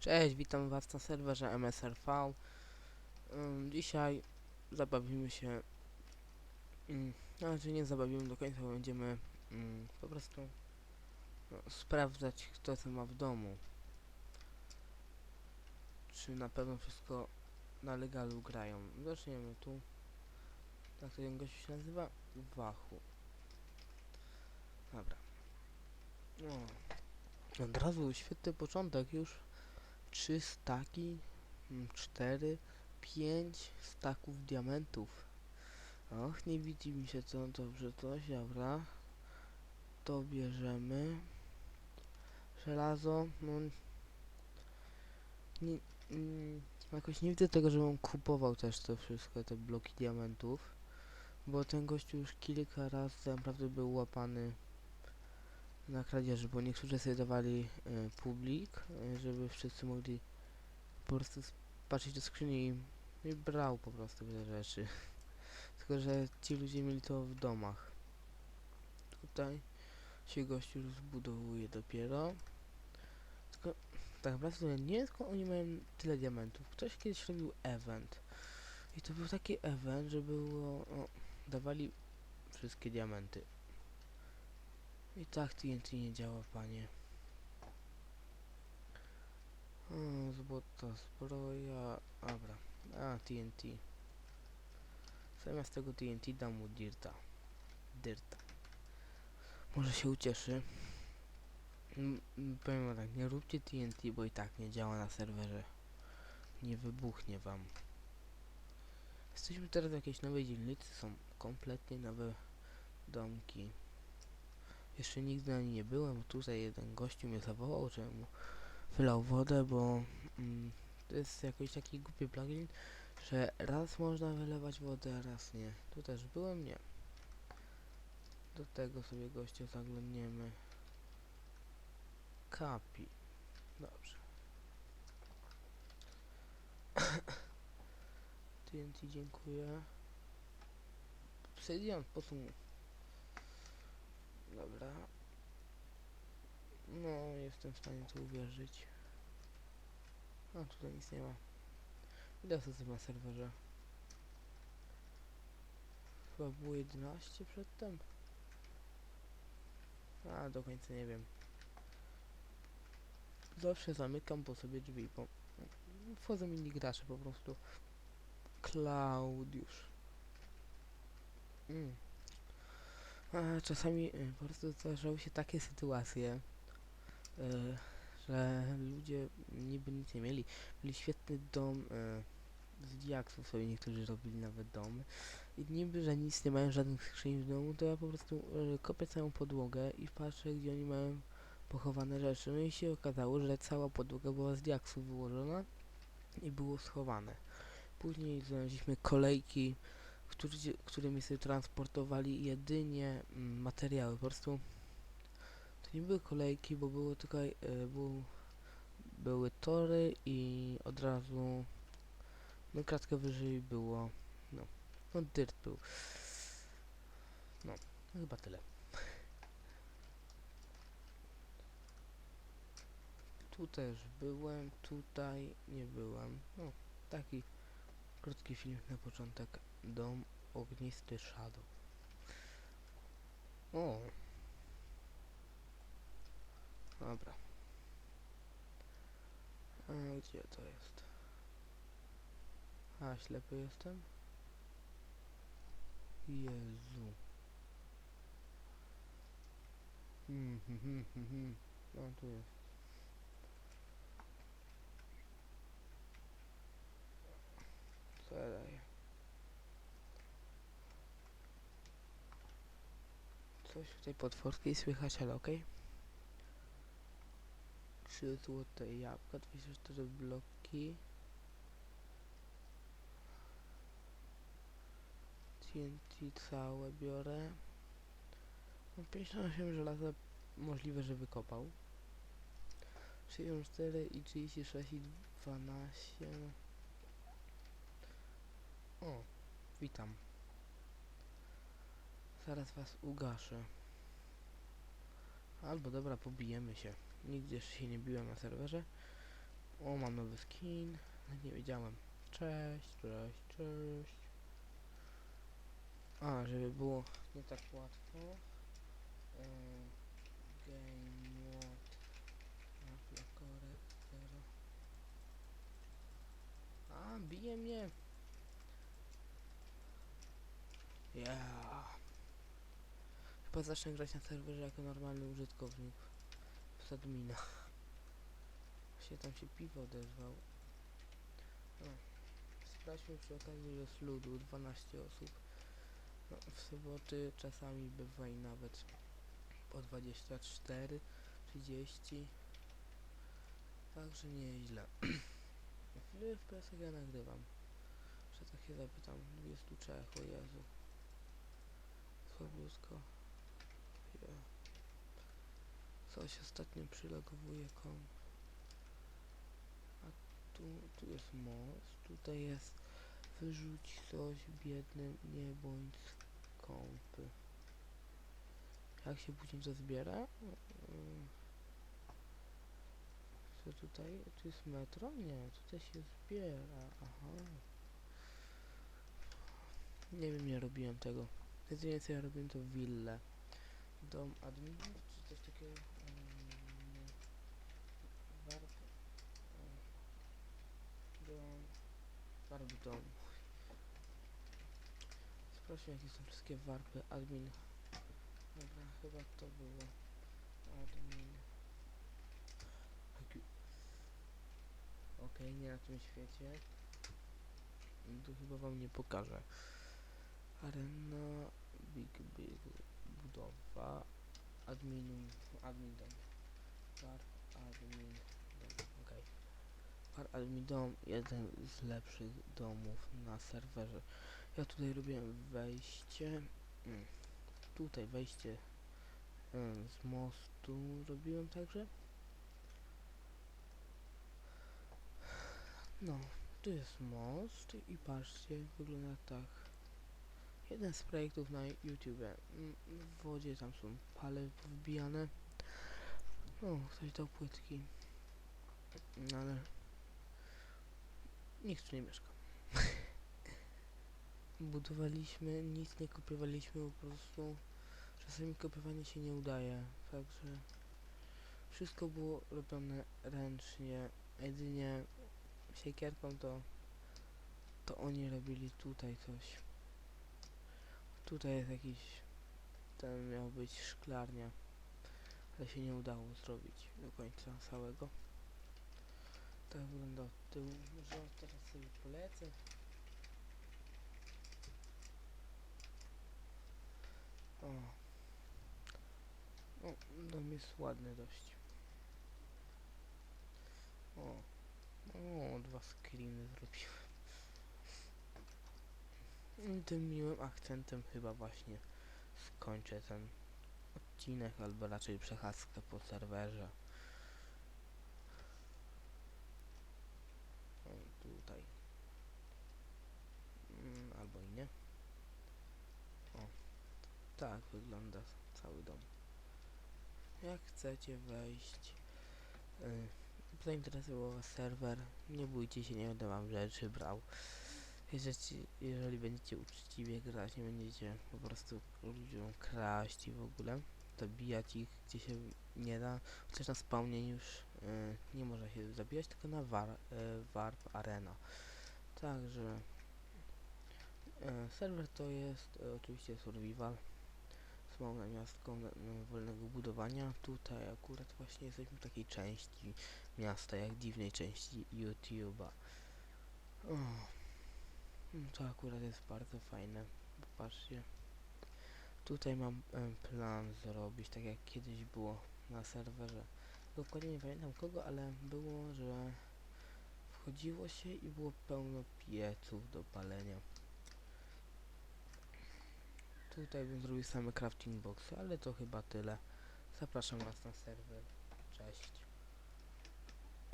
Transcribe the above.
Cześć, witam was na serwerze MSRV. Dzisiaj zabawimy się, ym, znaczy nie zabawimy do końca, bo będziemy ym, po prostu no, sprawdzać kto co ma w domu. Czy na pewno wszystko na legalu grają. Zaczniemy tu. Tak to ten gość się nazywa? Wachu. Dobra. No. Od razu świetny początek już. Trzy staki, mm, cztery, pięć staków diamentów. Och, nie widzi mi się to dobrze coś, dobra. To bierzemy. Żelazo, no... Nie, mm, jakoś nie widzę tego, żebym kupował też to wszystko, te bloki diamentów. Bo ten gościu już kilka razy naprawdę był łapany na kradzieży, bo niektórzy sobie dawali e, publik, e, żeby wszyscy mogli po prostu patrzeć do skrzyni i, i brał po prostu te rzeczy. Tylko, że ci ludzie mieli to w domach. Tutaj się gościu zbudowuje dopiero. Tylko tak naprawdę nie wiem skąd oni mają tyle diamentów. Ktoś kiedyś robił event. I to był taki event, że było... O, dawali wszystkie diamenty. I tak TNT nie działa, panie. O, złota zbroja. Dobra. A, TNT. Zamiast tego TNT dam mu Dirta. Dirta. Może się ucieszy. Mm, mm, Powiem tak, nie róbcie TNT, bo i tak nie działa na serwerze. Nie wybuchnie wam. Jesteśmy teraz w jakiejś nowej dzielnicy, są kompletnie nowe domki. Jeszcze nigdy na niej nie byłem, tutaj jeden gościu mnie zawołał, że mu wylał wodę, bo mm, to jest jakiś taki głupi plugin, że raz można wylewać wodę, a raz nie. Tu też byłem, nie. Do tego sobie gościa zaglądniemy. Kapi. Dobrze. TNT dziękuję. Obsydian, po? Dobra. No, jestem w stanie to uwierzyć. A, tutaj nic nie ma. Ile osób na serwerze? Chyba było 11 przedtem? A, do końca nie wiem. Zawsze zamykam po sobie drzwi, bo wchodzą inni gracze po prostu. Klaudiusz. Mm. Czasami y, po prostu zdarzały się takie sytuacje, y, że ludzie niby nic nie mieli. Mieli świetny dom y, z diaksów sobie niektórzy robili nawet domy. I niby, że nic nie mają, żadnych skrzyń w domu, to ja po prostu kopię całą podłogę i patrzę, gdzie oni mają pochowane rzeczy. No i się okazało, że cała podłoga była z diaksów wyłożona i było schowane. Później znaleźliśmy kolejki, którzy, którymi sobie transportowali jedynie mm, materiały. Po prostu to nie były kolejki, bo było tutaj y, był, były tory i od razu no kratkę wyżej było no, no dirt był. No, no chyba tyle. Tu też byłem, tutaj nie byłem. No, taki krótki film na początek. Dom ognisty Shadow. O. Dobra. A gdzie to jest? A, ślepy jestem? Jezu. Hmm, hmm, hmm, hmm. No, tu jest. Co ja daję? Coś tutaj potworki słychać, ale okej. Trzy złote jabłka, 24 bloki. TNT całe biorę. No 58 żelaza możliwe, że wykopał. 64 i 36 i 12. O, witam. Zaraz was ugaszę. Albo dobra, pobijemy się. Nigdy jeszcze się nie biłem na serwerze. O, mam nowy skin. Nie wiedziałem. Cześć, cześć, cześć. A, żeby było nie tak łatwo. Ym, Chyba zacznę grać na serwerze jako normalny użytkownik. Z admina. Właśnie tam się piwo odezwał. No. Sprawdźmy przy okazji, że z ludu 12 osób. No, w soboty czasami bywa i nawet po 24, 30. Także nieźle. Ile FPS ja nagrywam? Że tak się zapytam. 23, o Jezu. Słabiutko. Ja. Coś ostatnio przylogowuje kom. A tu, tu jest most, tutaj jest wyrzuć coś biednym, nie bądź skąpy. Jak się później to zbiera? Mm. Co tutaj? Tu jest metro? Nie, tutaj się zbiera. Aha. Nie wiem, nie robiłem tego. Jedynie co ja robiłem to willę. Dom adminów, czy coś takiego? Mm, warp. e, Dom. Warp dom. Sprawdźmy jakie są wszystkie warpy. Admin. Dobra, chyba to było. Admin. Okej, nie na tym świecie. Tu chyba wam nie pokażę. Arena, Big Big budowa, admin, admin dom, var admin. Jeden z lepszych domów na serwerze. Ja tutaj robiłem wejście, mm, tutaj wejście em, z mostu robiłem także. No, tu jest most i patrzcie, wygląda tak. Jeden z projektów na YouTube. Mm, W wodzie tam są pale wbijane. No, ktoś dał płytki. No, nikt tu nie mieszka. Budowaliśmy, nic nie kopiowaliśmy, po prostu czasami kopiowanie się nie udaje, także wszystko było robione ręcznie, jedynie siekierką to to oni robili tutaj coś. Tutaj jest jakiś ten miał być szklarnia, ale się nie udało zrobić do końca całego. Tak wygląda od tyłu. Może teraz sobie polecę. O. O, dom jest ładny dość. O. O, dwa screeny zrobiłem. I tym miłym akcentem chyba właśnie skończę ten odcinek, albo raczej przechadzkę po serwerze. O, tutaj. Mm, albo i nie. O, tak wygląda cały dom. Jak chcecie wejść, y, zainteresował was serwer, nie bójcie się, nie będę wam rzeczy brał. Jeżeli, jeżeli będziecie uczciwie grać, nie będziecie po prostu ludziom kraść i w ogóle, zabijać ich gdzie się nie da, chociaż na spawnie już nie można się zabijać, tylko na war, y, Warp Arena. Także y, serwer to jest oczywiście survival z małą wolnego budowania. Tutaj akurat właśnie jesteśmy w takiej części miasta, jak dziwnej części YouTube'a. O. Mm, To akurat jest bardzo fajne. Popatrzcie. Tutaj mam plan zrobić, tak jak kiedyś było na serwerze. Dokładnie nie pamiętam kogo, ale było, że wchodziło się i było pełno pieców do palenia. Tutaj bym zrobił same crafting boxy, ale to chyba tyle. Zapraszam was na serwer. Cześć.